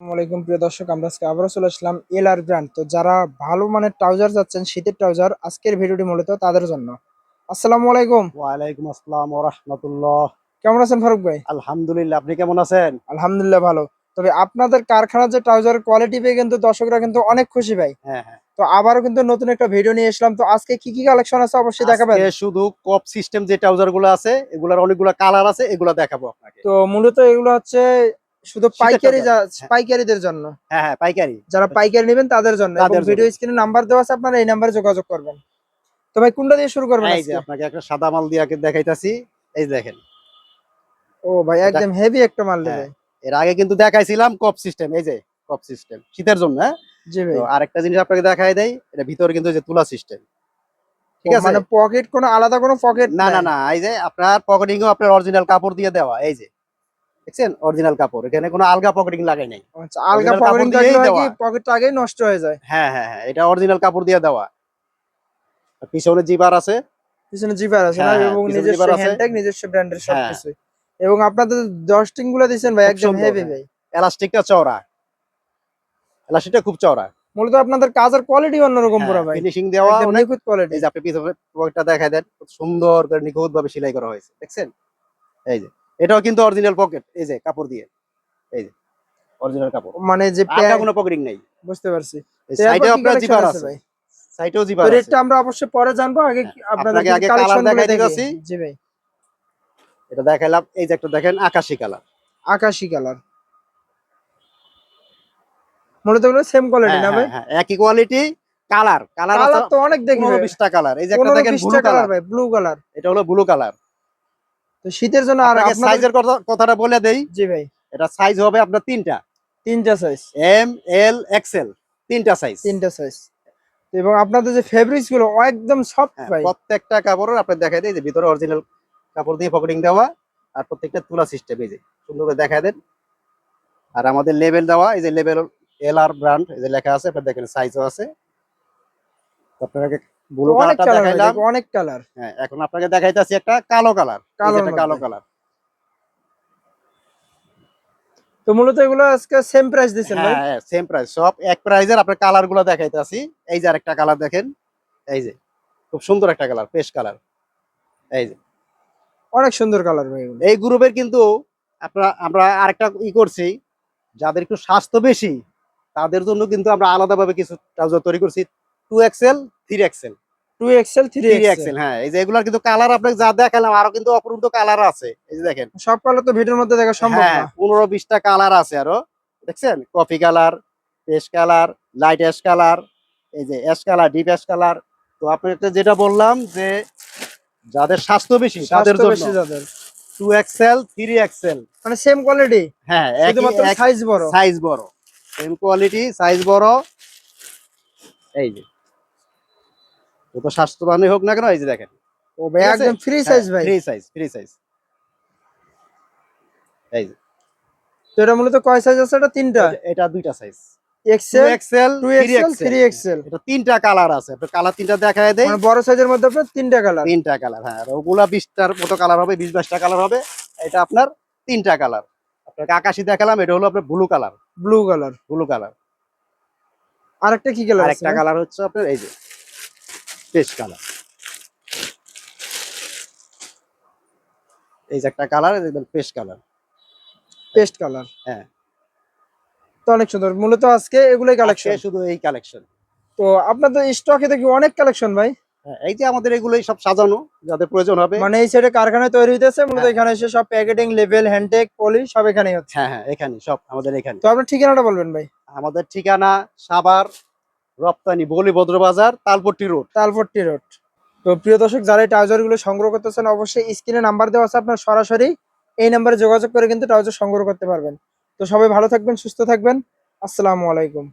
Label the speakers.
Speaker 1: আসসালামাইকুম প্রিয় দর্শক আমরা আজকে আবারও চলে আসলাম এলআর ব্র্যান্ড। তো যারা ভালো মানের ট্রাউজার যাচ্ছেন শীতের ট্রাউজার আজকের ভিডিওটি মূলত তাদের জন্য। আসসালামু আলাইকুম।
Speaker 2: ওয়ালাইকুম আসসালাম রাহমাতুল্লাহ।
Speaker 1: কেমন আছেন ফারুক ভাই?
Speaker 2: আলহামদুলিল্লাহ আপনি কেমন আছেন?
Speaker 1: আলহামদুলিল্লাহ ভালো। তবে আপনাদের কারখানার যে ট্রাউজারের কোয়ালিটি পেয়ে কিন্তু দর্শকরা কিন্তু অনেক খুশি ভাই।
Speaker 2: হ্যাঁ হ্যাঁ।
Speaker 1: তো আবারও কিন্তু নতুন একটা ভিডিও নিয়ে এসলাম। তো আজকে কি কি কালেকশন আছে অবশ্যই দেখাবেন।
Speaker 2: শুধু কপ সিস্টেম যে ট্রাউজারগুলো আছে এগুলার অনেকগুলো কালার আছে এগুলো দেখাবো আপনাকে।
Speaker 1: তো মূলত এগুলো হচ্ছে শুধু
Speaker 2: শীতের
Speaker 1: পাইকারি
Speaker 2: হ্যাঁ।
Speaker 1: পাইকারিদের জন্য।
Speaker 2: হ্যাঁ হ্যাঁ পাইকারি।
Speaker 1: যারা পাইকারি নেবেন তাদের জন্য। ভিডিও স্ক্রিনে নাম্বার দেওয়া আছে আপনারা এই নাম্বারে যোগাযোগ করবেন। তো ভাই কোনটা দিয়ে শুরু করবেন
Speaker 2: এই যে আপনাকে একটা সাদা মাল দিয়ে আগে দেখাইতাছি। এই দেখেন।
Speaker 1: ও ভাই একদম হেভি একটা মাল
Speaker 2: হ্যাঁ,
Speaker 1: দেবে।
Speaker 2: এর আগে কিন্তু দেখাইছিলাম কপ সিস্টেম এই যে কপ সিস্টেম শীতের জন্য হ্যাঁ?
Speaker 1: জি ভাই।
Speaker 2: তো আরেকটা জিনিস আপনাকে দেখাই দেই এটা ভিতরে কিন্তু যে তুলা সিস্টেম ঠিক আছে?
Speaker 1: মানে পকেট কোনো আলাদা কোনো পকেট
Speaker 2: না না না এই যে আপনার পকেটিং আপনার অরিজিনাল কাপড় দিয়ে দেওয়া এই যে। দেখছেন? অরিজিনাল কাপড়। এখানে কোনো আলগা পকেটিং লাগাই নাই।
Speaker 1: আচ্ছা আলগা পকেটিং থাকলে কি। পকেটটা আগেই নষ্ট হয়ে যায়?
Speaker 2: হ্যাঁ হ্যাঁ হ্যাঁ এটা অরিজিনাল কাপড় দিয়ে দেওয়া। আর পিছনে জিবার আছে।
Speaker 1: পিছনে জিপার আছে না?
Speaker 2: হ্যাঁ, হ্যাঁ,
Speaker 1: এবং নিজস্ব। হ্যান্ডট্যাগ নিজস্ব ব্র্যান্ডের
Speaker 2: হ্যাঁ।
Speaker 1: সবকিছু এবং আপনাদের ডস্টিংগুলো দিয়েছেন ভাই
Speaker 2: খুব
Speaker 1: একদম হেভি
Speaker 2: হ্যাঁ।
Speaker 1: ভাই।
Speaker 2: এলাস্টিকটা চওড়া। এলাস্টিকটা খুব চওড়া।
Speaker 1: মূলত আপনাদের কাজের কোয়ালিটি অন্যরকম পুরো ভাই।
Speaker 2: ফিনিশিং দেওয়া অনেক।
Speaker 1: নিখুঁত কোয়ালিটি
Speaker 2: এই যে আপনি পিছনে পকেটটা দেখাই দেন খুব সুন্দর করে নিখুঁত ভাবে সেলাই করা হয়েছে। দেখছেন? এই যে। এটাও কিন্তু অরিজিনাল পকেট এই যে কাপড় দিয়ে। এই যে অরিজিনাল কাপড়।
Speaker 1: মানে যে প্যান্ট
Speaker 2: কোনো পকেটিং নেই।
Speaker 1: বুঝতে পারছি।
Speaker 2: সাইডে আপনার জিবার
Speaker 1: আছে ভাই?
Speaker 2: সাইডেও
Speaker 1: তো
Speaker 2: জিবার আছে।
Speaker 1: রেটটা আমরা অবশ্যই পরে জানব। আগে কি- আপনাদের
Speaker 2: আগে
Speaker 1: গুলো
Speaker 2: দেখাই
Speaker 1: দেখি।
Speaker 2: দিতেছি।
Speaker 1: জি ভাই।
Speaker 2: এটা দেখাইলাম। এই যে একটা দেখেন আকাশি কালার
Speaker 1: আকাশি কালার মূলত এগুলো সেম কোয়ালিটি না ভাই?
Speaker 2: হ্যাঁ, একই কোয়ালিটি কালার কালার
Speaker 1: কালার তো অনেক দেখি
Speaker 2: পনেরো
Speaker 1: ভাই
Speaker 2: বিশটা কালার এই যে একটা দেখেন ব্লু
Speaker 1: কালার
Speaker 2: কালার
Speaker 1: ভাই ব্লু কালার
Speaker 2: এটা হলো ব্লু কালার
Speaker 1: তো শীতের জন্য আর
Speaker 2: সাইজের কথাটা বলে দেই।
Speaker 1: জি ভাই।
Speaker 2: এটা সাইজ হবে আপনার তিনটা।
Speaker 1: তিনটা সাইজ
Speaker 2: এম এল এক্সেল তিনটা সাইজ
Speaker 1: তিনটা সাইজ এবং আপনাদের যে ফেব্রিক্সগুলো একদম সফট
Speaker 2: হ্যাঁ,
Speaker 1: ভাই।
Speaker 2: প্রত্যেকটা কাপড়ের আপনার দেখাই দেয় যে ভিতরে অরিজিনাল কাপড় দিয়ে পকেটিং দেওয়া আর প্রত্যেকটা তুলা সিস্টেম এই যে সুন্দর করে দেখাই দেন। আর আমাদের লেভেল দেওয়া এই যে লেভেল এল আর ব্র্যান্ড এই যে লেখা আছে আপনার দেখেন সাইজও আছে। তো আপনাকে ব্লু কালারটা
Speaker 1: কালার
Speaker 2: দেখাইলাম।
Speaker 1: অনেক কালার
Speaker 2: হ্যাঁ এখন আপনাকে দেখাইতেছি একটা কালো কালার। কালো কালো কালার।
Speaker 1: তো মূলত এগুলো আজকে সেম প্রাইস দিচ্ছেন ভাই?
Speaker 2: হ্যাঁ সেম প্রাইস সব এক প্রাইজের আপনার কালারগুলো দেখাইতেছি। এই যে আরেকটা কালার দেখেন। এই যে খুব সুন্দর একটা কালার কালার এই যে।
Speaker 1: অনেক সুন্দর কালার ভাই
Speaker 2: এই গ্রুপের কিন্তু আপনারা আমরা আরেকটা ই করছি। যাদের একটু স্বাস্থ্য বেশি তাদের জন্য কিন্তু আমরা আলাদাভাবে কিছু ট্রাউজার তৈরি করছি। Two XL three XL
Speaker 1: two XL three XL
Speaker 2: হ্যাঁ এই যে এগুলার কিন্তু কালার আপনাকে যা দেখালাম আরও কিন্তু অপরন্ত কালার আছে। এই যে দেখেন।
Speaker 1: সব কালার তো ভিডিওর মধ্যে দেখা সম্ভব
Speaker 2: হ্যাঁ
Speaker 1: না।
Speaker 2: পনেরো বিশটা কালার আছে আরও দেখছেন? Coffee colour peach colour light ash colour এই যে ash colour deep ash colour তো আপনাকে যেটা বললাম যে যাদের স্বাস্থ্য বেশি তাদের জন্য
Speaker 1: বেশি যাদের।
Speaker 2: টু এক্সেল থ্রি এক্সেল
Speaker 1: মানে সেম কোয়ালিটি
Speaker 2: হ্যাঁ
Speaker 1: শুধুমাত্র সাইজ বড়।
Speaker 2: সাইজ বড়। সেম কোয়ালিটি সাইজ বড়। এই যে। যত স্বাস্থ্যবানই হোক না কেন এই যে দেখেন।
Speaker 1: ও ভাই একদম ফ্রি সাইজ ভাই।
Speaker 2: ফ্রি সাইজ ফ্রি সাইজ এই যে।
Speaker 1: তো এটা মূলত কয় সাইজ আছে? এটা তিনটা?
Speaker 2: এটা- দুইটা size
Speaker 1: XL
Speaker 2: XL
Speaker 1: two
Speaker 2: three
Speaker 1: XL
Speaker 2: XL
Speaker 1: three XL
Speaker 2: এটা তিনটা কালার আছে। আপনার কালার তিনটা দেখায় দেয়
Speaker 1: মানে বড় সাইজের মধ্যে আপনার তিনটা কালার
Speaker 2: তিনটা কালার হ্যাঁ। আর ওগুলা বিশটার মতো কালার হবে বিশ বাইশটা কালার হবে। এটা আপনার তিনটা কালার আপনাকে আকাশি দেখালাম এটা হলো আপনার blue colour
Speaker 1: blue colour
Speaker 2: blue colour
Speaker 1: আরেকটা কি কালার আছে?
Speaker 2: আরেকটা কালার হচ্ছে আপনার এই যে। Paste colour. এই যে একটা কালার একদম পেস্ট কালার।
Speaker 1: Paste colour.
Speaker 2: হ্যাঁ।
Speaker 1: তো অনেক সুন্দর। মূলত আজকে এগুলোই কালেকশন
Speaker 2: শুধু এই কালেকশন
Speaker 1: তো আপনাদের স্টকে দেখি অনেক কালেকশন ভাই।
Speaker 2: এই যে আমাদের এগুলোই সব সাজানো যাদের প্রয়োজন হবে।
Speaker 1: মানে এই সাইডে কারখানায় তৈরি হইতেছে মূলত
Speaker 2: হ্যাঁ।
Speaker 1: এখানে এসে সব প্যাকেটিং লেভেল হ্যান্ডটেক পলি সব এখানেই হচ্ছে।
Speaker 2: হ্যাঁ হ্যাঁ এখানে সব আমাদের এখানে।
Speaker 1: তো আপনার ঠিকানাটা বলবেন ভাই।
Speaker 2: আমাদের ঠিকানা সাভার রপ্তানি বলি বাজার তালপট্টি রোড।
Speaker 1: তালপট্টি রোড। তো প্রিয় দর্শক, যারা এই ট্রাউজারগুলো সংগ্রহ করতেছেন, অবশ্যই স্ক্রিনে নাম্বার দেওয়া আছে আপনার সরাসরি। এই নাম্বারে যোগাযোগ করে কিন্তু ট্রাউজার সংগ্রহ করতে পারবেন। তো সবাই ভালো থাকবেন, সুস্থ থাকবেন। আসসালামু আলাইকুম।